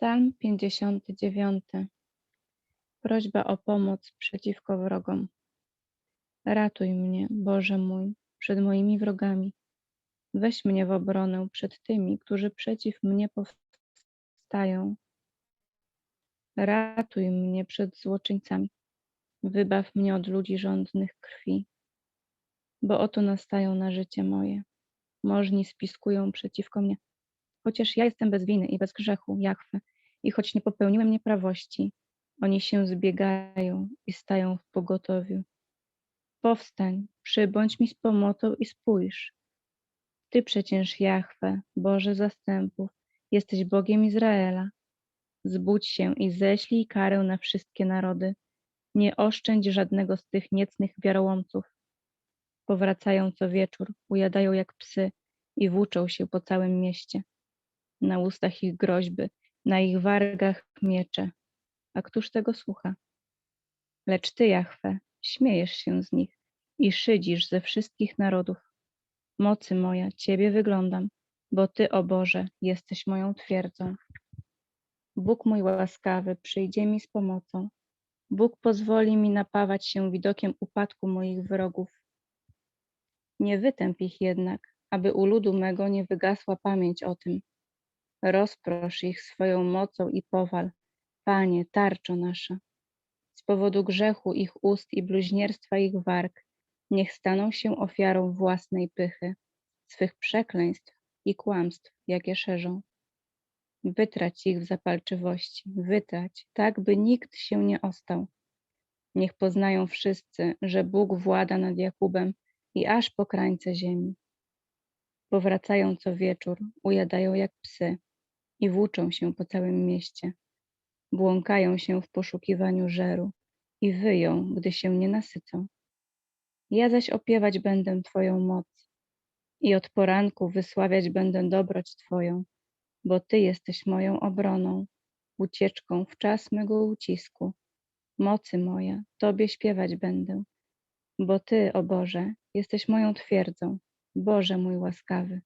Psalm 59. Prośba o pomoc przeciwko wrogom. Ratuj mnie, Boże mój, przed moimi wrogami. Weź mnie w obronę przed tymi, którzy przeciw mnie powstają. Ratuj mnie przed złoczyńcami. Wybaw mnie od ludzi żądnych krwi. Bo oto nastają na życie moje. Możni spiskują przeciwko mnie. Chociaż ja jestem bez winy i bez grzechu, Jachwę, i choć nie popełniłem nieprawości, oni się zbiegają i stają w pogotowiu. Powstań, przybądź mi z pomocą i spójrz. Ty przecież, Jachwę, Boże zastępów, jesteś Bogiem Izraela. Zbudź się i ześlij karę na wszystkie narody. Nie oszczędź żadnego z tych niecnych wiarołomców. Powracają co wieczór, ujadają jak psy i włóczą się po całym mieście. Na ustach ich groźby, na ich wargach miecze. A któż tego słucha? Lecz Ty, Jachwę, śmiejesz się z nich i szydzisz ze wszystkich narodów. Mocy moja, Ciebie wyglądam, bo Ty, o Boże, jesteś moją twierdzą. Bóg mój łaskawy przyjdzie mi z pomocą. Bóg pozwoli mi napawać się widokiem upadku moich wrogów. Nie wytęp ich jednak, aby u ludu mego nie wygasła pamięć o tym. Rozprosz ich swoją mocą i powal, Panie, tarczo nasza. Z powodu grzechu ich ust i bluźnierstwa ich warg, niech staną się ofiarą własnej pychy, swych przekleństw i kłamstw, jakie szerzą. Wytrać ich w zapalczywości, wytrać, tak by nikt się nie ostał. Niech poznają wszyscy, że Bóg włada nad Jakubem i aż po krańce ziemi. Powracają co wieczór, ujadają jak psy i włóczą się po całym mieście. Błąkają się w poszukiwaniu żeru i wyją, gdy się nie nasycą. Ja zaś opiewać będę Twoją moc i od poranku wysławiać będę dobroć Twoją, bo Ty jesteś moją obroną, ucieczką w czas mego ucisku. Mocy moja, Tobie śpiewać będę, bo Ty, o Boże, jesteś moją twierdzą, Boże mój łaskawy.